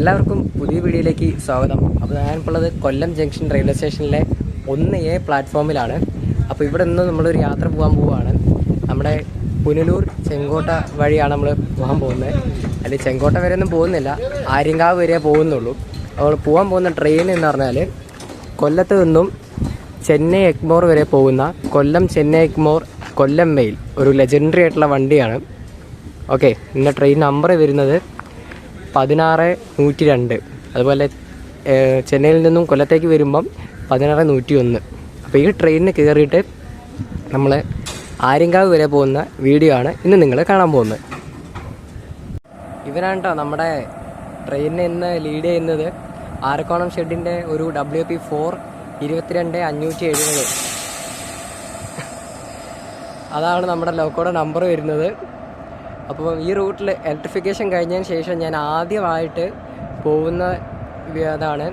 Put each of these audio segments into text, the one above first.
എല്ലാവർക്കും പുതിയ വീഡിയോയിലേക്ക് സ്വാഗതം. അപ്പോൾ ഞാനിപ്പോൾ കൊല്ലം ജംഗ്ഷൻ റെയിൽവേ സ്റ്റേഷനിലെ ഒന്ന് എ പ്ലാറ്റ്ഫോമിലാണ്. അപ്പോൾ ഇവിടെ നിന്ന് നമ്മളൊരു യാത്ര പോകാൻ പോവുകയാണ് നമ്മുടെ പുനലൂർ ചെങ്കോട്ട വഴിയാണ് നമ്മൾ പോകാൻ പോകുന്നത്. അതിൽ ചെങ്കോട്ട വരെ ഒന്നും പോകുന്നില്ല. ആര്യങ്കാവ് വരെ പോകുന്നുള്ളൂ. അപ്പോൾ പോകാൻ പോകുന്ന ട്രെയിൻ എന്ന് പറഞ്ഞാൽ കൊല്ലത്ത് നിന്നും ചെന്നൈ എക്മോർ വരെ പോകുന്ന കൊല്ലം ചെന്നൈ എക്മോർ കൊല്ലം മെയിൽ ഒരു ലെജൻഡറി ആയിട്ടുള്ള വണ്ടിയാണ്. ഓക്കെ ഇന്ന ട്രെയിൻ നമ്പർ വരുന്നത് പതിനാറ് നൂറ്റി രണ്ട് അതുപോലെ ചെന്നൈയിൽ നിന്നും കൊല്ലത്തേക്ക് വരുമ്പം പതിനാറ് നൂറ്റി ഒന്ന് അപ്പോൾ ഈ ട്രെയിനിന് കയറിയിട്ട് നമ്മൾ ആര്യങ്കാവ് വരെ പോകുന്ന വീഡിയോ ആണ് ഇന്ന് നിങ്ങൾ കാണാൻ പോകുന്നത്. ഇവനാണ് കേട്ടോ നമ്മുടെ ട്രെയിനിനെ ഇന്ന് ലീഡ് ചെയ്യുന്നത്. ആരക്കോണം ഷെഡിന്റെ ഒരു ഡബ്ല്യു പി ഫോർ ഇരുപത്തിരണ്ട് അഞ്ഞൂറ്റി എഴുപത്. അതാണ് നമ്മുടെ ലോക്കോടെ നമ്പർ വരുന്നത്. അപ്പോൾ ഈ റൂട്ടിൽ ഇലക്ട്രിഫിക്കേഷൻ കഴിഞ്ഞതിന് ശേഷം ഞാൻ ആദ്യമായിട്ട് പോകുന്ന ഇതാണ്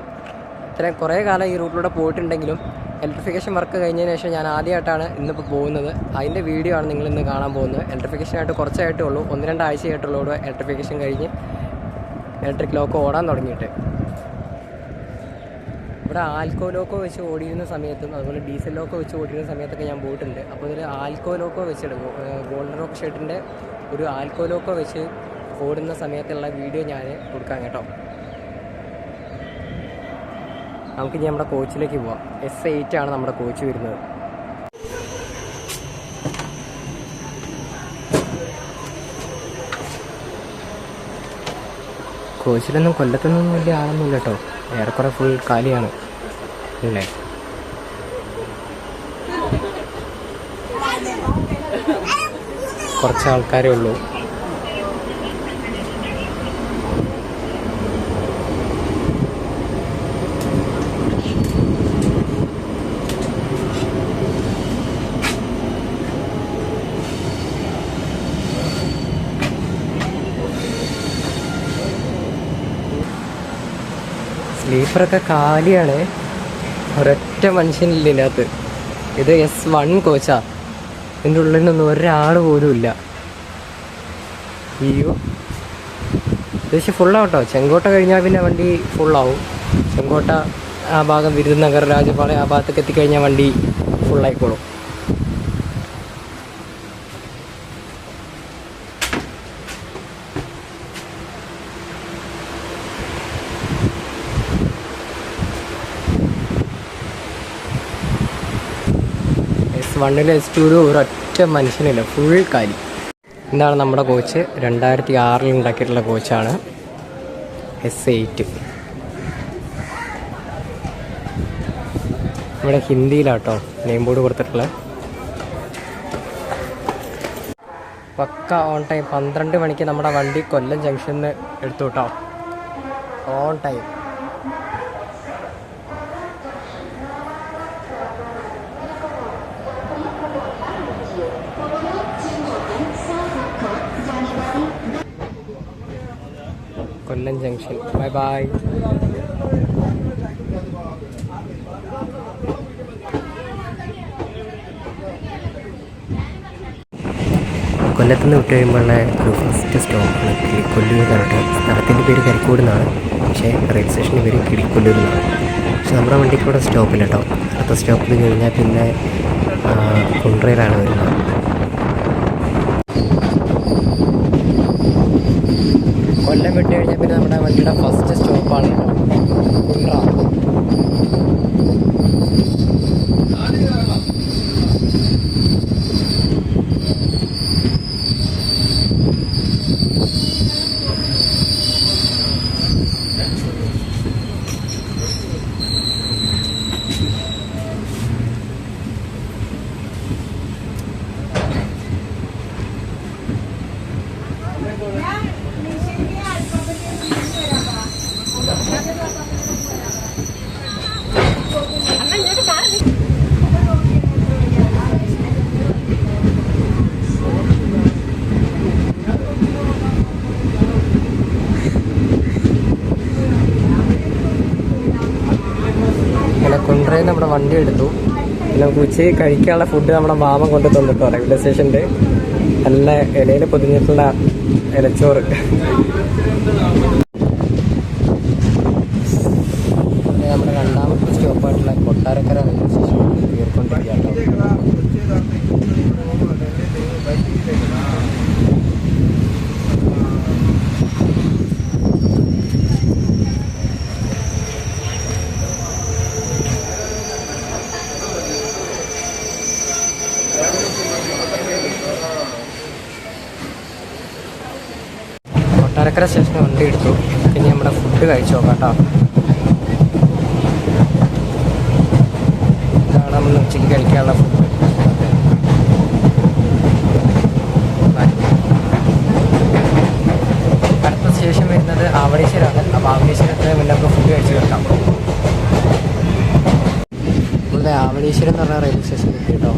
ഇത്രയും കുറേ കാലം ഈ റൂട്ടിലൂടെ പോയിട്ടുണ്ടെങ്കിലും ഇലക്ട്രിഫിക്കേഷൻ വർക്ക് കഴിഞ്ഞതിന് ശേഷം ഞാൻ ആദ്യമായിട്ടാണ് ഇന്നിപ്പോൾ പോകുന്നത്. അതിന്റെ വീഡിയോ ആണ് നിങ്ങൾ ഇന്ന് കാണാൻ പോകുന്നത്. ഇലക്ട്രിഫിക്കേഷനായിട്ട് കുറച്ചായിട്ടേ ഉള്ളൂ. ഒന്ന് രണ്ടാഴ്ചയായിട്ടുള്ളൂ ഇലക്ട്രിഫിക്കേഷൻ കഴിഞ്ഞ് ഇലക്ട്രിക് ലോക്ക് ഓടാൻ തുടങ്ങിയിട്ട്. ഇവിടെ ആൽക്കോ ലോക്കോ വെച്ച് ഓടിയിരുന്ന സമയത്തും അതുപോലെ ഡീസൽ ലോക്കോ വെച്ച് ഓടിയിരുന്ന സമയത്തൊക്കെ ഞാൻ പോയിട്ടുണ്ട്. അപ്പോൾ ഇതിൽ ആൽക്കോ ലോക്കോ വെച്ചെടുക്കും ഗോൾഡൻ റോക്ക് ഷർട്ടിന്റെ ഒരു ആൽക്കോ ലോക്കോ വെച്ച് ഓടുന്ന സമയത്തുള്ള വീഡിയോ ഞാൻ കൊടുക്കാം കേട്ടോ. നമുക്കിനി നമ്മുടെ കോച്ചിലേക്ക് പോവാം. എസ് എയ്റ്റ് ആണ് നമ്മുടെ കോച്ച് വരുന്നത്. കോച്ചിലൊന്നും കൊല്ലത്തൊന്നും വലിയ ആളൊന്നുമില്ല കേട്ടോ. ഏറെക്കുറെ ഫുൾ കാലിയാണ്. അല്ലേ കുറച്ച് ആൾക്കാരേ ഉള്ളൂ. സ്ലീപ്പറൊക്കെ കാലിയാണ്. ഒരൊറ്റ മനുഷ്യനില്ല ഇതിനകത്ത്. ഇത് എസ് വൺ കോച്ചാ. ഇതിന്റെ ഉള്ളിൽ ഒരാൾ പോലും ഇല്ല. അയ്യോ. ഏകദേശം ഫുള്ളാവട്ടോ ചെങ്കോട്ട കഴിഞ്ഞാൽ പിന്നെ വണ്ടി ഫുള്ളാവും ചെങ്കോട്ട ആ ഭാഗം വിരുദനഗർ രാജപാളയം ആ ഭാഗത്തേക്ക് എത്തിക്കഴിഞ്ഞാൽ വണ്ടി ഫുള്ളായിക്കോളും എസ് വണ്ണിൽ എസ് ടുവിലും ഒരൊറ്റ മനുഷ്യനില്ല ഫുൾ കാലി എന്താണ് നമ്മുടെ കോച്ച്. രണ്ടായിരത്തി ആറിൽ ഉണ്ടാക്കിയിട്ടുള്ള കോച്ചാണ് എസ് എയ്റ്റ് ഇവിടെ ഹിന്ദിയിലാട്ടോ നെയിം ബോർഡ് കൊടുത്തിട്ടുള്ളത്. പക്ക ഓൺ ടൈം പന്ത്രണ്ട് മണിക്ക് നമ്മുടെ വണ്ടി കൊല്ലം ജംഗ്ഷനിൽ എടുത്തു കേട്ടോ on time Kollam junction bye bye കൊല്ലത്ത് നിന്ന് വിട്ട് കഴിയുമ്പോഴുള്ള ഒരു ഫസ്റ്റ് സ്റ്റോപ്പാണ് കിളിക്കൊല്ലൂർ എന്ന് പറഞ്ഞിട്ട് സ്ഥലത്തിന്റെ പേര് കരിക്കോട് എന്നാണ് പക്ഷേ റെയിൽവേ സ്റ്റേഷന്റെ പേര് കിളിക്കൊല്ലൂർ എന്നാണ്. പക്ഷെ നമ്മുടെ വണ്ടിക്ക് ഇവിടെ സ്റ്റോപ്പില്ല കേട്ടോ. അടുത്ത സ്റ്റോപ്പിൽ കഴിഞ്ഞാൽ പിന്നെ കുണ്ട്രയിലാണ് വരുന്നത്. വണ്ടി എടുത്തു. പിന്നെ നമുക്ക് ഉച്ചയ്ക്ക് കഴിക്കാനുള്ള ഫുഡ് നമ്മുടെ മാമ കൊണ്ട് തന്നിട്ടോ റെയിൽവേ സ്റ്റേഷന്റെ നല്ല ഇലയിൽ പൊതിഞ്ഞിട്ടുള്ള ഇലച്ചോറ്. നമ്മുടെ രണ്ടാമത്തെ സ്റ്റോപ്പായിട്ടുള്ള കൊട്ടാരക്കര റെയിൽവേ സ്റ്റേഷൻ കേട്ടോ ചേലക്കര സ്റ്റേഷനിൽ വണ്ടി എടുത്തു. പിന്നെ നമ്മുടെ ഫുഡ് കഴിച്ചു നോക്കാം കേട്ടോ ഇതാണ് നമ്മൾ ഉച്ചയ്ക്ക് കഴിക്കാനുള്ള ഫുഡ് അടുത്ത സ്റ്റേഷൻ വരുന്നത് ആവണീശ്വരാണ്. അപ്പോൾ ആവണീശ്വരത്തിന് മുന്നേ നമുക്ക് ഫുഡ് കഴിച്ചു വെക്കാം നമ്മുടെ ആവണീശ്വരം എന്ന് പറഞ്ഞ റെയിൽവേ സ്റ്റേഷൻ എത്തി കേട്ടോ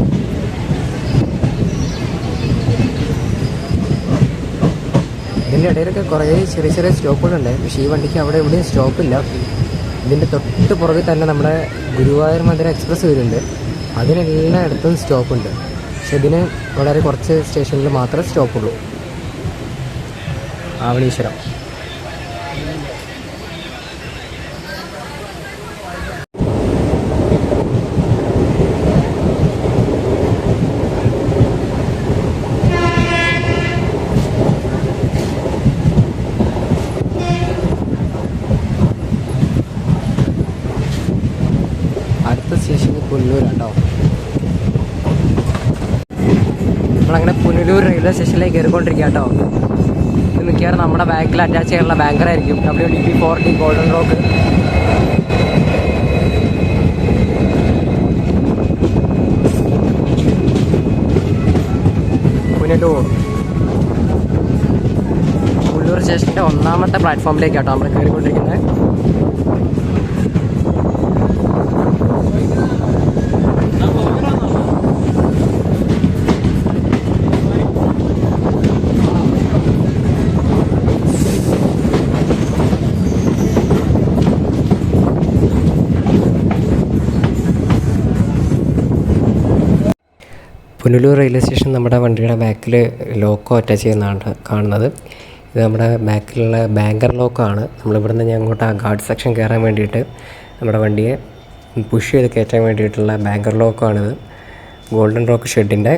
ഇടയിലൊക്കെ കുറേ ചെറിയ ചെറിയ സ്റ്റോപ്പുകളുണ്ട്. പക്ഷേ ഈ വണ്ടിക്ക് അവിടെ എവിടെയും സ്റ്റോപ്പില്ല. ഇതിന്റെ തൊട്ട് പുറകിൽ തന്നെ നമ്മുടെ ഗുരുവായൂർ മന്ദിര എക്സ്പ്രസ് വരുന്നുണ്ട്. അതിനെല്ലാം ഇടത്തും സ്റ്റോപ്പുണ്ട്. പക്ഷെ ഇതിന് വളരെ കുറച്ച് സ്റ്റേഷനിൽ മാത്രമേ സ്റ്റോപ്പുള്ളൂ. ആവണീശ്വരം അടുത്ത സ്റ്റേഷൻ പുനലൂരാട്ടോ നമ്മളങ്ങനെ പുനലൂർ റെയിൽവേ സ്റ്റേഷനിലേക്ക് കയറിക്കൊണ്ടിരിക്കുക കേട്ടോ. ഇത് മിക്കവാറും നമ്മുടെ ബാങ്കിൽ അറ്റാച്ച് ചെയ്യാനുള്ള ബാങ്കറായിരിക്കും W D P four D Golden Rock Punalur Punalur സ്റ്റേഷന്റെ ഒന്നാമത്തെ പ്ലാറ്റ്ഫോമിലേക്കാട്ടോ നമ്മൾ കയറിക്കൊണ്ടിരിക്കുന്നത്. പുനലൂർ റെയിൽവേ സ്റ്റേഷൻ നമ്മുടെ വണ്ടിയുടെ ബാക്കിൽ ലോക്കോ അറ്റാച്ച് ചെയ്യുന്നതാണ് കാണുന്നത്. ഇത് നമ്മുടെ ബാക്കിലുള്ള ബാങ്കർ ലോക്കാണ് നമ്മളിവിടെ നിന്ന് അങ്ങോട്ട് ആ ഗാർഡ് സെക്ഷൻ കയറാൻ വേണ്ടിയിട്ട് നമ്മുടെ വണ്ടിയെ പുഷ് ചെയ്ത് കയറ്റാൻ വേണ്ടിയിട്ടുള്ള ബാങ്കർ ലോക്കാണിത് ഗോൾഡൻ റോക്ക് ഷെഡിന്റെ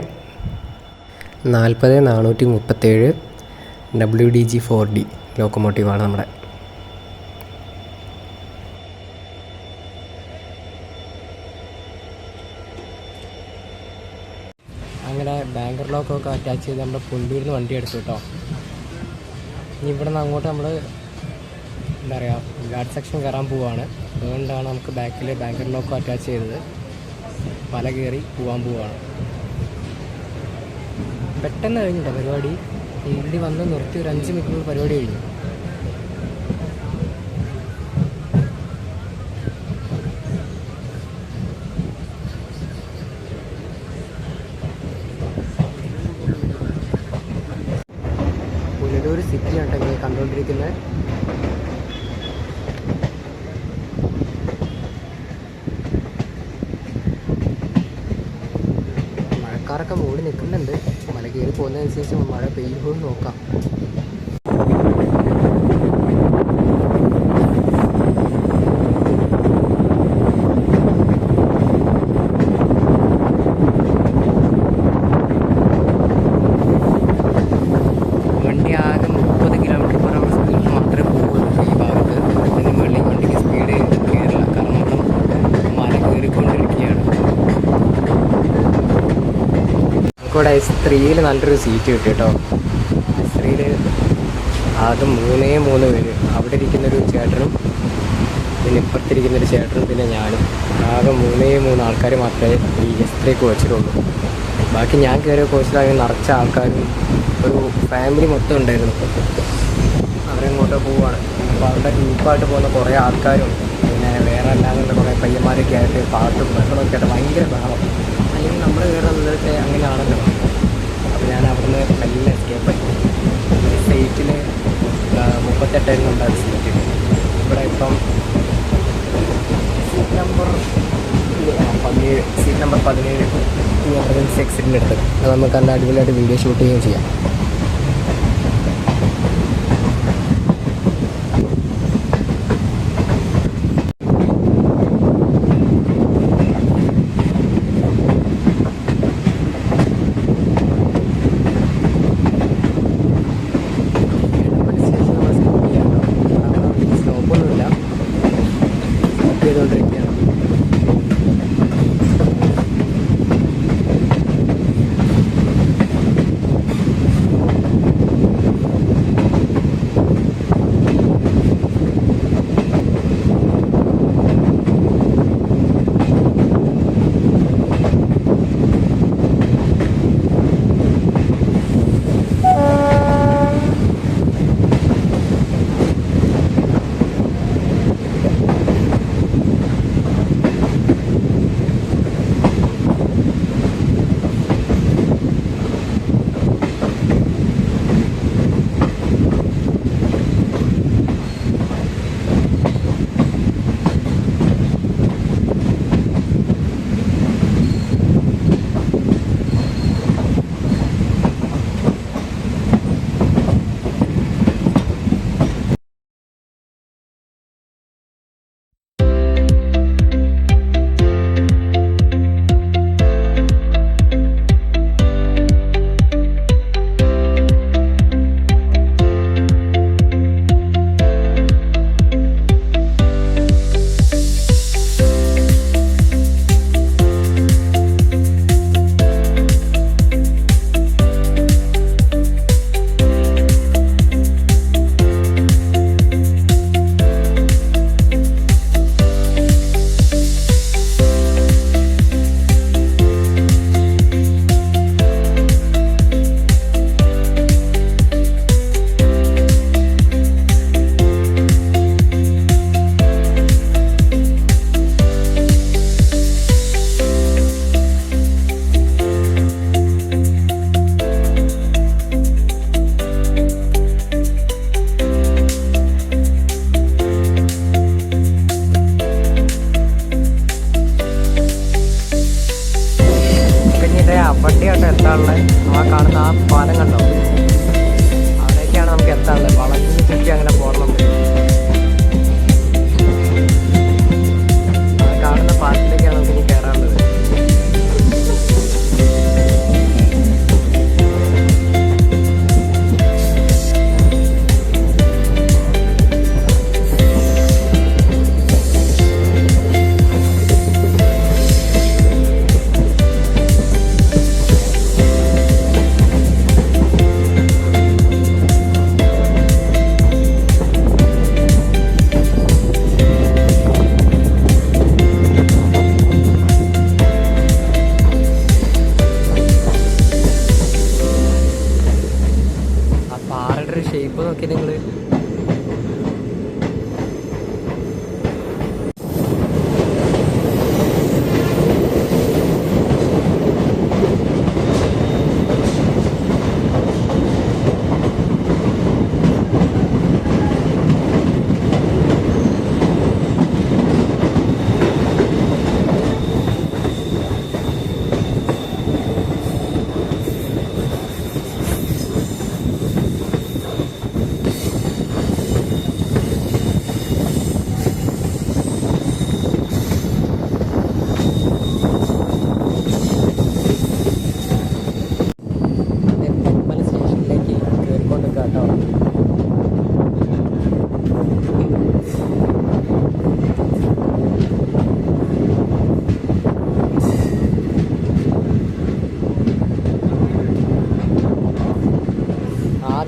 നാൽപ്പത് നാനൂറ്റി മുപ്പത്തേഴ് W D G four D ലോക്കോമോട്ടീവാണ് നമ്മുടെ അങ്ങനെ ബാങ്കർ ലോക്കൊക്കെ അറ്റാച്ച് ചെയ്ത് നമ്മുടെ പുല്ലൂരിൽ നിന്ന് വണ്ടി എടുത്തു കേട്ടോ. ഇനി ഇവിടെ നിന്ന് അങ്ങോട്ട് നമ്മൾ എന്താ പറയുക ഗാർഡ് സെക്ഷൻ കയറാൻ പോവുകയാണ് അതുകൊണ്ടാണ് നമുക്ക് ബാക്കിൽ ബാങ്കർ ലോക്കോ അറ്റാച്ച് ചെയ്തത്. പല കയറി പോകാൻ പോവുകയാണ് പെട്ടെന്ന് കഴിഞ്ഞിട്ടോ പരിപാടി. ഇവിടെ വന്ന് നിർത്തി ഒരു അഞ്ച് മിനിറ്റ് പരിപാടി കഴിഞ്ഞു പുനലൂർ സിറ്റി ആട്ടെങ്കിൽ കണ്ടുകൊണ്ടിരിക്കുന്നത് മഴക്കാറൊക്കെ മൂടി നിൽക്കുന്നുണ്ട്. മല കയറി പോകുന്നതനുസരിച്ച് മഴ പെയ്യുമ്പോൾ നോക്കാം വണ്ടി ആകെ മുപ്പത് കിലോമീറ്റർ പെർ അവർ സ്പീഡിൽ മാത്രമേ പോകുള്ളൂ ഈ ഭാഗത്ത് അതിന് മുകളിൽ വണ്ടിക്ക് സ്പീഡ് കയറില്ല കാരണം നമ്മൾ മല കയറിക്കൊണ്ടിരിക്കുകയാണ് നമുക്കിവിടെ സ്ത്രീയിൽ നല്ലൊരു സീറ്റ് കിട്ടി കേട്ടോ എസ് ത്രീയിൽ ആകെ മൂന്നേ മൂന്ന് പേര്. അവിടെ ഇരിക്കുന്നൊരു ചേട്ടനും പിന്നെ ഇപ്പുറത്തിരിക്കുന്നൊരു ചേട്ടനും പിന്നെ ഞാനും. ആകെ മൂന്നേ മൂന്ന് ആൾക്കാർ മാത്രമേ ഈ എസ് ത്രീക്ക് കോച്ചിലുള്ളൂ ബാക്കി ഞാൻ കയറിയ കോച്ചിലാണെങ്കിൽ നിറച്ച ആൾക്കാരും ഒരു ഫാമിലി മൊത്തം ഉണ്ടായിരുന്നു. അവരെങ്ങോട്ടോ പോവുകയാണ് അപ്പോൾ അവരുടെ ഗ്രൂപ്പായിട്ട് പോകുന്ന കുറേ ആൾക്കാരും പിന്നെ വേറെ അല്ലാതെ കുറേ പയ്യന്മാരൊക്കെ ആയിട്ട് പാട്ടും ബഹളമൊക്കെ ആയിട്ട് ഭയങ്കര ബഹളം. അല്ലെങ്കിൽ നമ്മൾ കയറുന്നത് അങ്ങനെയാണല്ലോ. ഞാൻ അവിടുന്ന് നല്ല എസ്കേപ്പായി സൈറ്റിൽ മുപ്പത്തെട്ടായിരം കൊണ്ടാണ് സീറ്റ് ഇവിടെ ഇപ്പം സീറ്റ് നമ്പർ പതിനേഴ് സീറ്റ് നമ്പർ പതിനേഴ് എമർജൻസി എക്സിറ്റിന്റെ അടുത്ത്. അത് നമുക്ക് നല്ല അടിപൊളിയായിട്ട് വീഡിയോ ഷൂട്ട് ചെയ്യുകയും ചെയ്യാം.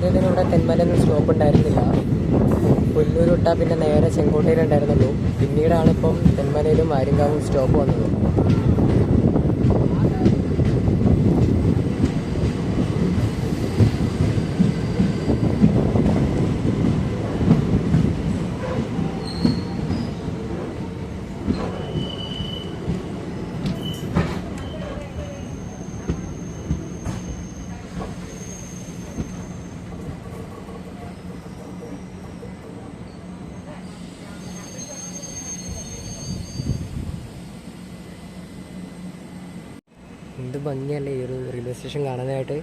തെന്മലൊന്നും സ്റ്റോപ്പ് ഉണ്ടായിരുന്നില്ല. പുല്ലൂർ വിട്ടാൽ പിന്നെ നേരെ ചെങ്കോട്ടയിൽ ഉണ്ടായിരുന്നുള്ളൂ പിന്നീടാണ് ഇപ്പം തെന്മലയിലും ആര്യങ്കാവും സ്റ്റോപ്പ് വന്നത്. എന്ത് ഭംഗിയല്ലേ ഈ ഒരു റെയിൽവേ സ്റ്റേഷൻ കാണാനായിട്ട്.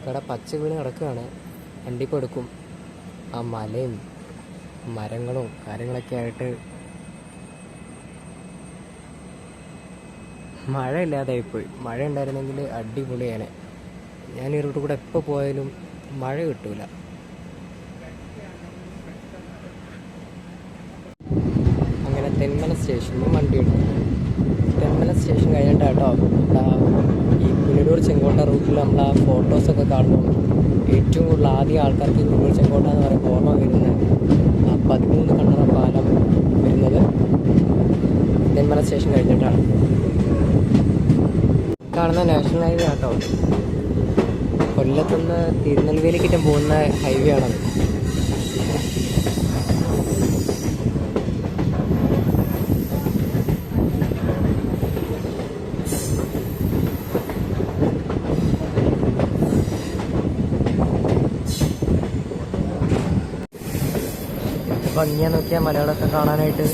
ഇവിടെ പച്ച വീണ് കിടക്കുകയാണ്. വണ്ടി ഇപ്പോൾ എടുക്കും. ആ മലയും മരങ്ങളും കാര്യങ്ങളൊക്കെ ആയിട്ട് മഴ ഇല്ലാതായിപ്പോയി മഴ ഉണ്ടായിരുന്നെങ്കിൽ അടിപൊളിയാണ്. ഞാൻ ഈ റൂട്ട് കൂടെ എപ്പോൾ പോയാലും മഴ കിട്ടൂല. അങ്ങനെ തെന്മല സ്റ്റേഷനിൽ വണ്ടി തെന്മല സ്റ്റേഷൻ കഴിഞ്ഞിട്ടാണ് കേട്ടോ. ഈ പുനലൂർ ചെങ്കോട്ട റൂട്ടിൽ നമ്മൾ ആ ഫോട്ടോസൊക്കെ കാണുമ്പോൾ ഏറ്റവും കൂടുതൽ ആദ്യം ആൾക്കാർക്ക് പുനലൂർ ചെങ്കോട്ട എന്ന് പറയുമ്പോൾ ഓർമ്മ വരുന്നത് പതിമൂന്ന് കണ്ണറ പാലം വരുന്നത് തെന്മല സ്റ്റേഷൻ കഴിഞ്ഞിട്ടാണ്. കാണുന്ന നാഷണൽ ഹൈവേ ആട്ടോ. കൊല്ലത്തുനിന്ന് തിരുനെൽവേലിക്കിറ്റം പോകുന്ന ഹൈവേ ആണത്. ഭംഗിയാ നോക്കിയാൽ മലയാളത്തെ കാണാനായിട്ട്.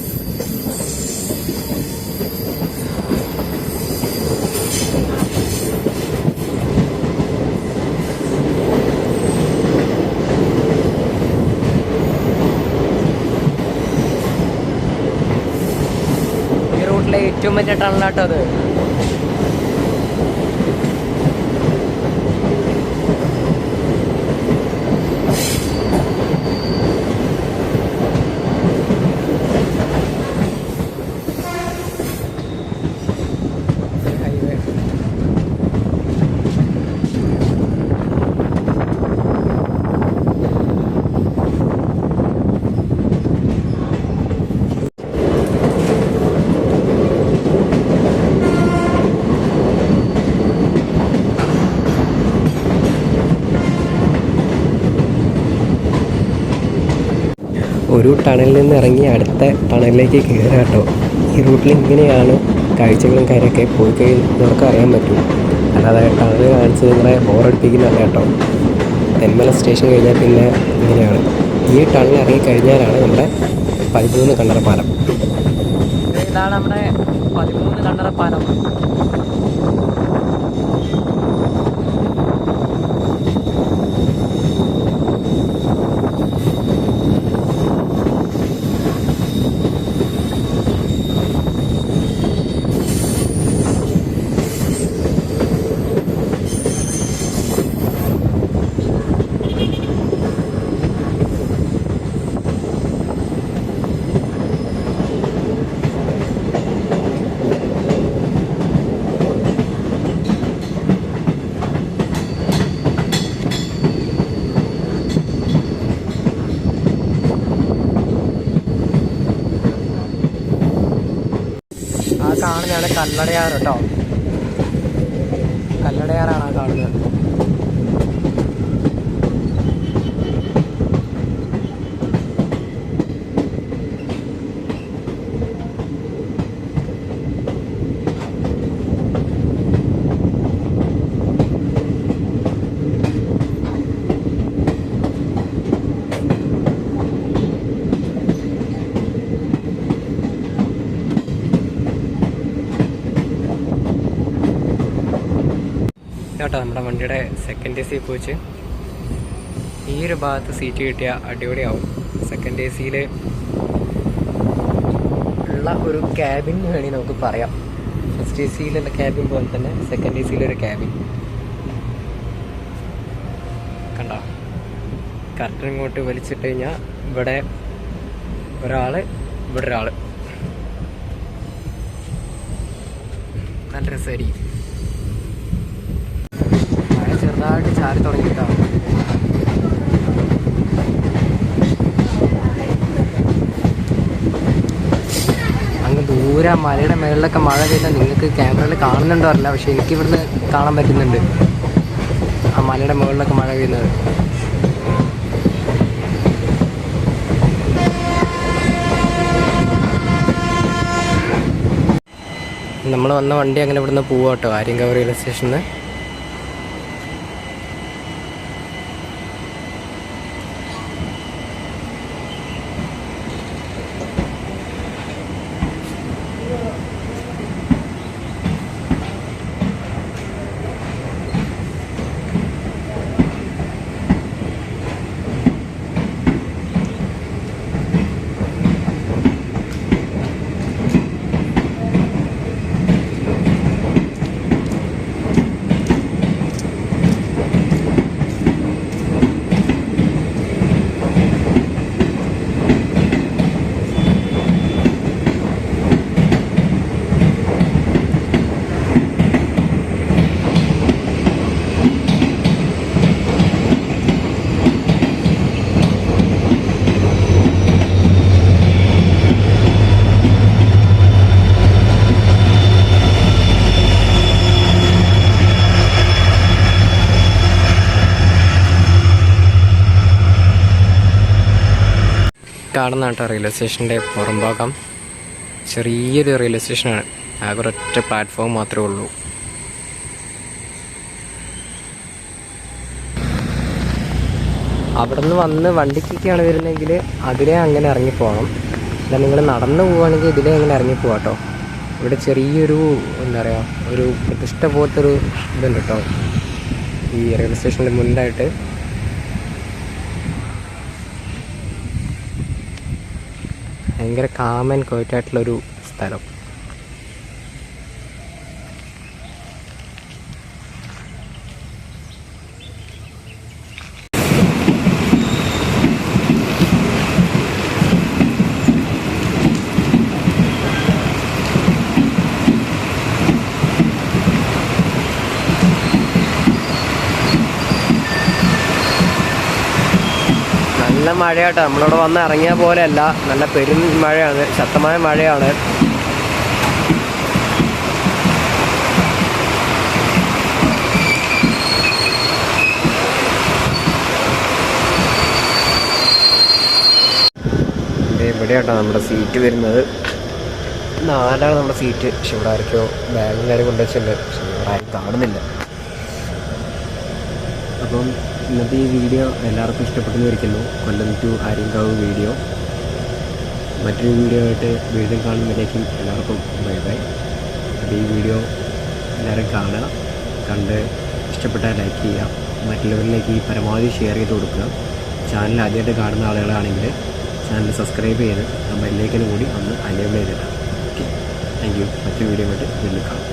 ഈ റൂട്ടിലെ ഏറ്റവും വലിയ ടണലാട്ടോ അത് ഹൈവേ ഒരു ടണലിൽ നിന്ന് ഇറങ്ങി അടുത്ത ടണലിലേക്ക് കയറുക കേട്ടോ ഈ റൂട്ടിൽ ഇങ്ങനെയാണ് കാഴ്ചകളും കാര്യമൊക്കെ പോയി കഴിയുന്നവർക്ക് അറിയാൻ പറ്റും. അല്ലാതെ ടണൽ കാണിച്ച് നിങ്ങളെ ബോറടിപ്പിക്കുന്നതല്ല കേട്ടോ. തെന്മല സ്റ്റേഷൻ കഴിഞ്ഞാൽ പിന്നെ ഇങ്ങനെയാണ്. ഈ ടണൽ ഇറങ്ങി കഴിഞ്ഞാലാണ് നമ്മുടെ പതിമൂന്ന് കണ്ണറ പാലം. ഇതാണ് നമ്മുടെ പതിമൂന്ന് കണ്ണറ പാലം ആ കല്ലടയാർ കേട്ടോ കല്ലടയാറാണ് കാണുന്നത്. കേട്ടോ നമ്മുടെ വണ്ടിയുടെ സെക്കൻഡ് എ സി പോയിച്ച് ഈ ഒരു ഭാഗത്ത് സീറ്റ് കിട്ടിയാൽ അടിപൊളിയാവും. സെക്കൻഡ് എ സിയിൽ ഉള്ള ഒരു ക്യാബിൻ വേണമെങ്കിൽ നമുക്ക് പറയാം. ഫസ്റ്റ് എ സിയിലുള്ള ക്യാബിൻ പോലെ തന്നെ സെക്കൻഡ് എ സിയിലൊരു ക്യാബിൻ കണ്ടോ? കറക്റ്റ് ഇങ്ങോട്ട് വലിച്ചിട്ട് കഴിഞ്ഞാൽ ഇവിടെ ഒരാൾ ഇവിടെ ഒരാൾ നല്ല രസമായിരിക്കും. നന്നായിട്ട് ചാരി തുടങ്ങിയിട്ടാണ് അങ്ങ് ദൂരെ മലയുടെ മേളിലൊക്കെ മഴ പെയ്താൽ നിങ്ങൾക്ക് ക്യാമറയിൽ കാണുന്നുണ്ടോ അറിയില്ല പക്ഷെ എനിക്ക് ഇവിടുന്ന് കാണാൻ പറ്റുന്നുണ്ട്. ആ മലയുടെ മുകളിലൊക്കെ മഴ പെയ്യുന്നത്. നമ്മൾ വന്ന വണ്ടി അങ്ങനെ ഇവിടുന്ന് പോവാട്ടോ ആര്യങ്കാവ് റെയിൽവേ സ്റ്റേഷനിൽ നിന്ന് കാണുന്ന കേട്ടോ റെയിൽവേ സ്റ്റേഷന്റെ പുറംഭാഗം ചെറിയൊരു റെയിൽവേ സ്റ്റേഷനാണ് ആകെ ഒരൊറ്റ പ്ലാറ്റ്ഫോം മാത്രമേ ഉള്ളൂ. അവിടെ നിന്ന് വന്ന് വണ്ടിക്കൊക്കെയാണ് വരുന്നതെങ്കിൽ അതിലേ അങ്ങനെ ഇറങ്ങി പോകണം. അല്ല നിങ്ങൾ നടന്നു പോവുകയാണെങ്കിൽ ഇതിലേ അങ്ങനെ ഇറങ്ങി പോവാം കേട്ടോ. ഇവിടെ ചെറിയൊരു എന്താ പറയുക ഒരു പ്രതിഷ്ഠ പോലത്തൊരു ഇതുണ്ട് കേട്ടോ. ഈ റെയിൽവേ സ്റ്റേഷന്റെ മുന്നിലായിട്ട് ഭയങ്കര കാമൻ ക്വയറ്റായിട്ടുള്ളൊരു സ്ഥലം നല്ല മഴയാട്ടോ. നമ്മളിവിടെ വന്ന് ഇറങ്ങിയ പോലെയല്ല. നല്ല പെരും മഴയാണ്. ശക്തമായ മഴയാണ്. ഇവിടെയാട്ടോ നമ്മുടെ സീറ്റ് വരുന്നത്. നാലാണ് നമ്മുടെ സീറ്റ് പക്ഷെ ഇവിടെ ആരൊക്കെയോ ബാഗും കാര്യം കൊണ്ടുവച്ചിട്ടുണ്ട്. പക്ഷെ ഇവിടെ ആരും കാണുന്നില്ല. അപ്പം ഇന്നത്തെ ഈ വീഡിയോ എല്ലാവർക്കും ഇഷ്ടപ്പെട്ടെന്ന് വരിക്കുന്നു കൊല്ലം ടു ആര്യങ്കാവ് വീഡിയോ. മറ്റൊരു വീഡിയോ ആയിട്ട് വീണ്ടും കാണുമ്പോഴേക്കും എല്ലാവർക്കും ബൈ ബൈ അപ്പോൾ ഈ വീഡിയോ എല്ലാവരും കാണുക. കണ്ട് ഇഷ്ടപ്പെട്ടാൽ ലൈക്ക് ചെയ്യുക. മറ്റുള്ളവരിലേക്ക് ഈ പരമാവധി ഷെയർ ചെയ്ത് കൊടുക്കുക. ചാനൽ ആദ്യമായിട്ട് കാണുന്ന ആളുകളാണെങ്കിൽ ചാനൽ സബ്സ്ക്രൈബ് ചെയ്ത് ആ ബെല്ലേക്കിനും കൂടി ഒന്ന് അനേബിൾ ചെയ്തിടാം ഓക്കെ താങ്ക് യു മറ്റൊരു വീഡിയോ ആയിട്ട് വീണ്ടും കാണാം.